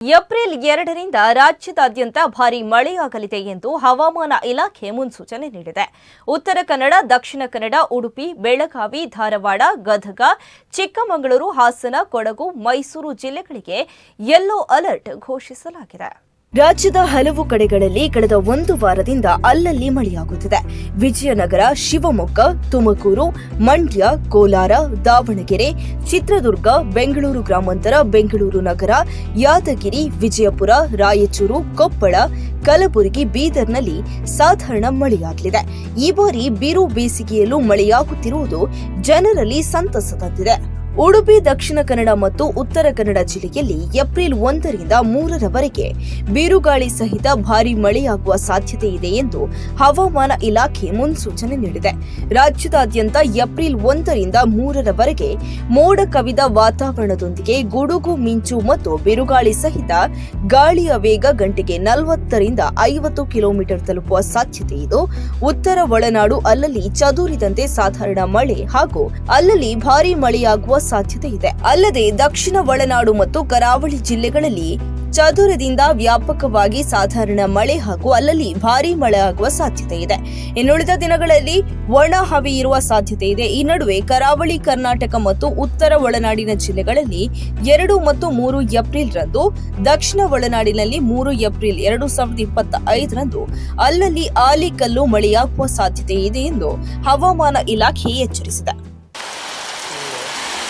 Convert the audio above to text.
April ಎರಡರಿಂದ ರಾಜ್ಯದಾದ್ಯಂತ ಭಾರೀ ಮಳೆಯಾಗಲಿದೆ ಎಂದು ಹವಾಮಾನ ಇಲಾಖೆ ಮುನ್ಸೂಚನೆ ನೀಡಿದೆ. ಉತ್ತರ ಕನ್ನಡ, ದಕ್ಷಿಣ ಕನ್ನಡ, ಉಡುಪಿ, ಬೆಳಗಾವಿ, ಧಾರವಾಡ, ಗದಗ, ಚಿಕ್ಕಮಗಳೂರು, ಹಾಸನ, ಕೊಡಗು, ಮೈಸೂರು ಜಿಲ್ಲೆಗಳಿಗೆ ಯೆಲ್ಲೋ ಅಲರ್ಟ್ ಘೋಷಿಸಲಾಗಿದೆ. ರಾಜ್ಯದ ಹಲವು ಕಡೆಗಳಲ್ಲಿ ಕಳೆದ ಒಂದು ವಾರದಿಂದ ಅಲ್ಲಲ್ಲಿ ಮಳೆಯಾಗುತ್ತಿದೆ. ವಿಜಯನಗರ, ಶಿವಮೊಗ್ಗ, ತುಮಕೂರು, ಮಂಡ್ಯ, ಕೋಲಾರ, ದಾವಣಗೆರೆ, ಚಿತ್ರದುರ್ಗ, ಬೆಂಗಳೂರು ಗ್ರಾಮಾಂತರ, ಬೆಂಗಳೂರು ನಗರ, ಯಾದಗಿರಿ, ವಿಜಯಪುರ, ರಾಯಚೂರು, ಕೊಪ್ಪಳ, ಕಲಬುರಗಿ, ಬೀದರ್ನಲ್ಲಿ ಸಾಧಾರಣ ಮಳೆಯಾಗಲಿದೆ. ಈ ಬಾರಿ ಬಿರು ಬೇಸಿಗೆಯಲ್ಲೂ ಮಳೆಯಾಗುತ್ತಿರುವುದು ಜನರಲ್ಲಿ ಸಂತಸ ತಂದಿದೆ. ಉಡುಪಿ, ದಕ್ಷಿಣ ಕನ್ನಡ ಮತ್ತು ಉತ್ತರ ಕನ್ನಡ ಜಿಲ್ಲೆಯಲ್ಲಿ ಏಪ್ರಿಲ್ ಒಂದರಿಂದ ಮೂರರವರೆಗೆ ಬಿರುಗಾಳಿ ಸಹಿತ ಭಾರೀ ಮಳೆಯಾಗುವ ಸಾಧ್ಯತೆ ಇದೆ ಎಂದು ಹವಾಮಾನ ಇಲಾಖೆ ಮುನ್ಸೂಚನೆ ನೀಡಿದೆ. ರಾಜ್ಯದಾದ್ಯಂತ ಏಪ್ರಿಲ್ ಒಂದರಿಂದ ಮೂರರವರೆಗೆ ಮೋಡ ಕವಿದ ವಾತಾವರಣದೊಂದಿಗೆ ಗುಡುಗು, ಮಿಂಚು ಮತ್ತು ಬಿರುಗಾಳಿ ಸಹಿತ ಗಾಳಿಯ ವೇಗ ಗಂಟೆಗೆ ನಲವತ್ತರಿಂದ ಐವತ್ತು ಕಿಲೋಮೀಟರ್ ತಲುಪುವ ಸಾಧ್ಯತೆ ಇದ್ದು ಉತ್ತರ ಒಳನಾಡು ಅಲ್ಲಲ್ಲಿ ಚದುರಿದಂತೆ ಸಾಧಾರಣ ಮಳೆ ಹಾಗೂ ಅಲ್ಲಲ್ಲಿ ಭಾರೀ ಮಳೆಯಾಗುವ ಸಾಧ್ಯತೆ ಇದೆ. ಅಲ್ಲದೆ ದಕ್ಷಿಣ ಒಳನಾಡು ಮತ್ತು ಕರಾವಳಿ ಜಿಲ್ಲೆಗಳಲ್ಲಿ ಚದುರದಿಂದ ವ್ಯಾಪಕವಾಗಿ ಸಾಧಾರಣ ಮಳೆ ಹಾಗೂ ಅಲ್ಲಲ್ಲಿ ಭಾರಿ ಮಳೆ ಆಗುವ ಸಾಧ್ಯತೆ ಇದೆ. ಇನ್ನುಳಿದ ದಿನಗಳಲ್ಲಿ ಒಣ ಹವೆ ಇರುವ ಸಾಧ್ಯತೆ ಇದೆ. ಈ ನಡುವೆ ಕರಾವಳಿ, ಕರ್ನಾಟಕ ಮತ್ತು ಉತ್ತರ ಒಳನಾಡಿನ ಜಿಲ್ಲೆಗಳಲ್ಲಿ ಎರಡು ಮತ್ತು ಮೂರು ಏಪ್ರಿಲ್ ರಂದು, ದಕ್ಷಿಣ ಒಳನಾಡಿನಲ್ಲಿ ಮೂರು ಏಪ್ರಿಲ್ ಎರಡು ಸಾವಿರದ ಇಪ್ಪತ್ತ ಐದರಂದು ಅಲ್ಲಲ್ಲಿ ಆಲಿಕಲ್ಲು ಮಳೆಯಾಗುವ ಸಾಧ್ಯತೆ ಇದೆ ಎಂದು ಹವಾಮಾನ ಇಲಾಖೆ ಎಚ್ಚರಿಸಿದೆ.